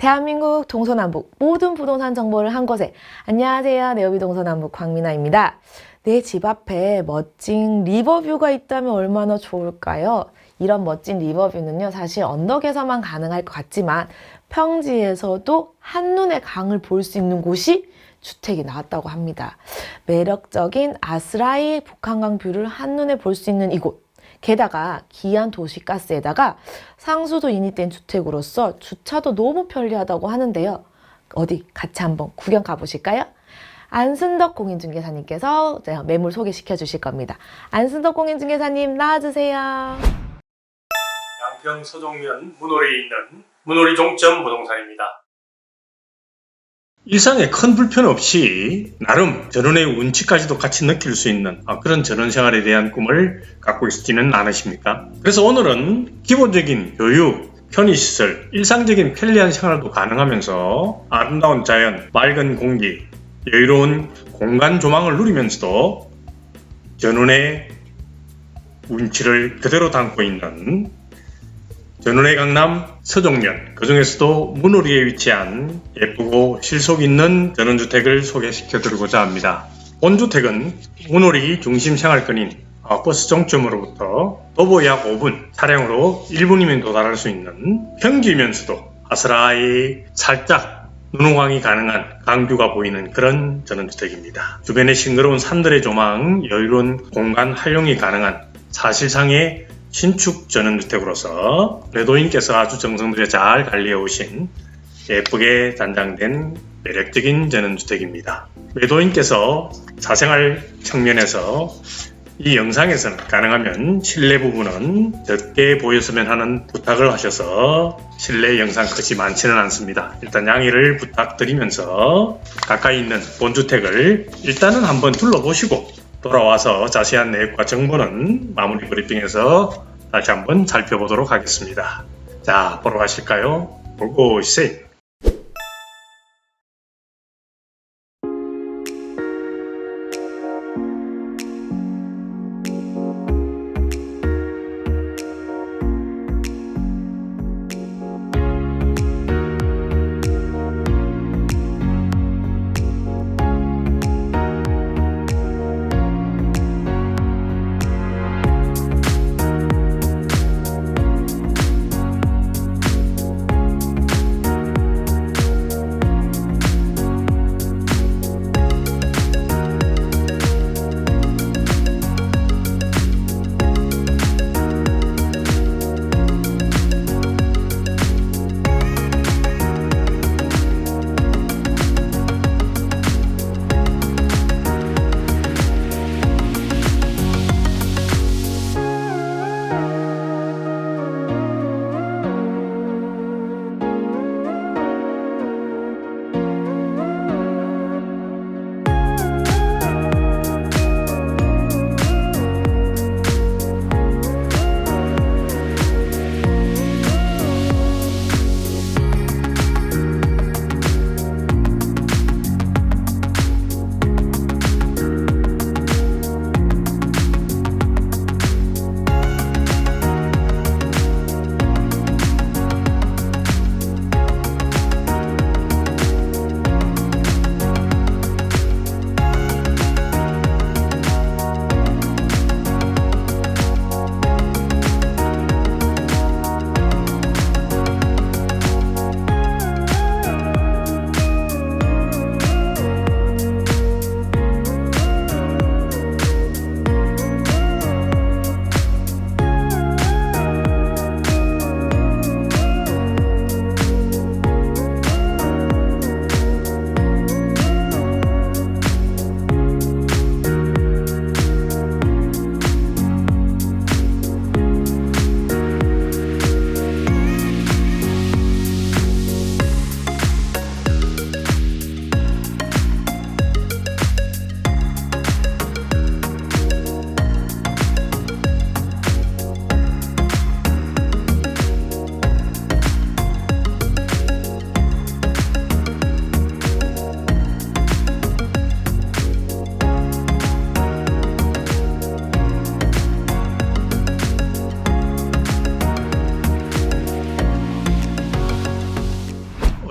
대한민국 동서남북 모든 부동산 정보를 한 곳에 안녕하세요 네오비 동서남북 광민아입니다 내 집 앞에 멋진 리버뷰가 있다면 얼마나 좋을까요? 이런 멋진 리버뷰는요 사실 언덕에서만 가능할 것 같지만 평지에서도 한눈에 강을 볼 수 있는 곳이 주택이 나왔다고 합니다. 매력적인 아스라이 북한강 뷰를 한눈에 볼 수 있는 이곳. 게다가 기한 도시가스에다가 상수도 인입된 주택으로서 주차도 너무 편리하다고 하는데요. 어디 같이 한번 구경 가보실까요? 안순덕 공인중개사님께서 매물 소개시켜 주실 겁니다. 안순덕 공인중개사님 나와주세요. 양평 서종면 문호리에 있는 문호리 종점 부동산입니다. 일상에 큰 불편 없이 나름 전원의 운치까지도 같이 느낄 수 있는 아, 그런 전원 생활에 대한 꿈을 갖고 있지는 않으십니까? 그래서 오늘은 기본적인 교육, 편의시설, 일상적인 편리한 생활도 가능하면서 아름다운 자연, 맑은 공기, 여유로운 공간 조망을 누리면서도 전원의 운치를 그대로 담고 있는 전원의 강남 서종면 그 중에서도 문호리에 위치한 예쁘고 실속 있는 전원주택을 소개시켜 드리고자 합니다. 본주택은 문호리 중심 생활권인 어, 버스 종점으로부터 도보 약 5분, 차량으로 1분이면 도달할 수 있는 평지면서도 아스라이 살짝 눈호강이 가능한 강뷰가 보이는 그런 전원주택입니다. 주변에 싱그러운 산들의 조망, 여유로운 공간 활용이 가능한 사실상의 신축 전원주택으로서 매도인께서 아주 정성들여 잘 관리해 오신 예쁘게 단장된 매력적인 전원주택입니다. 매도인께서 사생활 측면에서 이 영상에서는 가능하면 실내 부분은 적게 보였으면 하는 부탁을 하셔서 실내 영상 컷이 많지는 않습니다. 일단 양해를 부탁드리면서 가까이 있는 본주택을 일단은 한번 둘러보시고 돌아와서 자세한 내역과 정보는 마무리 브리핑에서 다시 한번 살펴보도록 하겠습니다. 자, 보러 가실까요? 보고 오세요.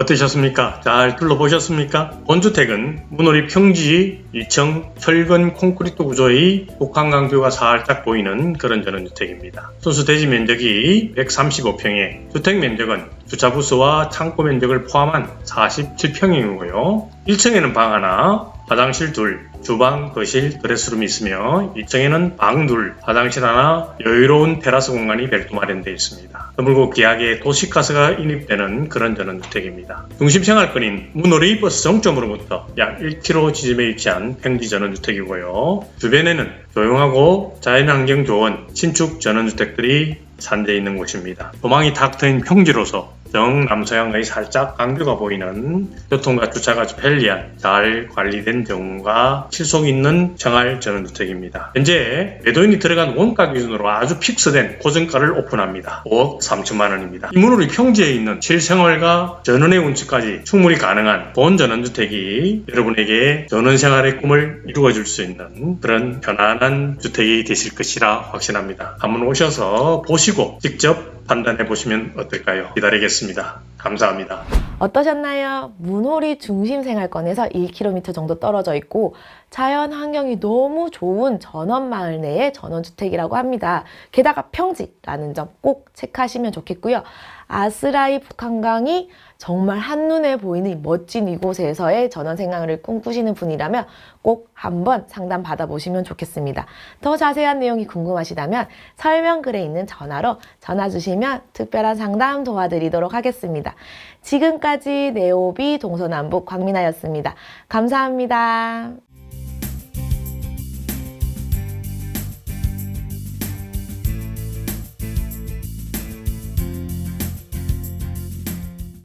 어떠셨습니까? 잘 둘러보셨습니까? 본주택은 문호리 평지 2층 철근 콘크리트 구조의 북한강뷰가 살짝 보이는 그런 전원주택입니다. 순수 대지 면적이 135평에 주택 면적은 주차 부스와 창고 면적을 포함한 47평이고요. 1층에는 방 하나, 화장실 둘, 주방, 거실, 드레스룸이 있으며 2층에는 방 둘, 화장실 하나, 여유로운 테라스 공간이 별도 마련되어 있습니다. 드물고 기하게 도시가스가 인입되는 그런 전원주택입니다. 중심 생활권인 문호리 버스 정점으로부터 약 1km 지점에 위치한 평지 전원주택이고요. 주변에는 조용하고 자연환경 좋은 신축 전원주택들이 산재해 있는 곳입니다. 도망이 탁 트인 평지로서 정남서양의 살짝 강뷰가 보이는 교통과 주차가 편리한 잘 관리된 정과 실속 있는 생활 전원주택입니다. 현재 매도인이 들어간 원가 기준으로 아주 픽스된 고정가를 오픈합니다. 5억 3천만 원입니다. 이문으로 평지에 있는 실생활과 전원의 운치까지 충분히 가능한 본 전원주택이 여러분에게 전원생활의 꿈을 이루어줄 수 있는 그런 편안한 주택이 되실 것이라 확신합니다. 한번 오셔서 보시고 직접 판단해 보시면 어떨까요? 기다리겠습니다. 감사합니다. 어떠셨나요? 문호리 중심 생활권에서 1km 정도 떨어져 있고 자연 환경이 너무 좋은 전원 마을 내의 전원주택이라고 합니다. 게다가 평지라는 점 꼭 체크하시면 좋겠고요. 아스라이 북한강이 정말 한눈에 보이는 이 멋진 이곳에서의 전원 생활을 꿈꾸시는 분이라면 꼭 한번 상담 받아보시면 좋겠습니다. 더 자세한 내용이 궁금하시다면 설명글에 있는 전화로 전화 주시면 특별한 상담 도와드리도록 하겠 습니다. 지금까지 네오비 동서남북 광민아였습니다. 감사합니다.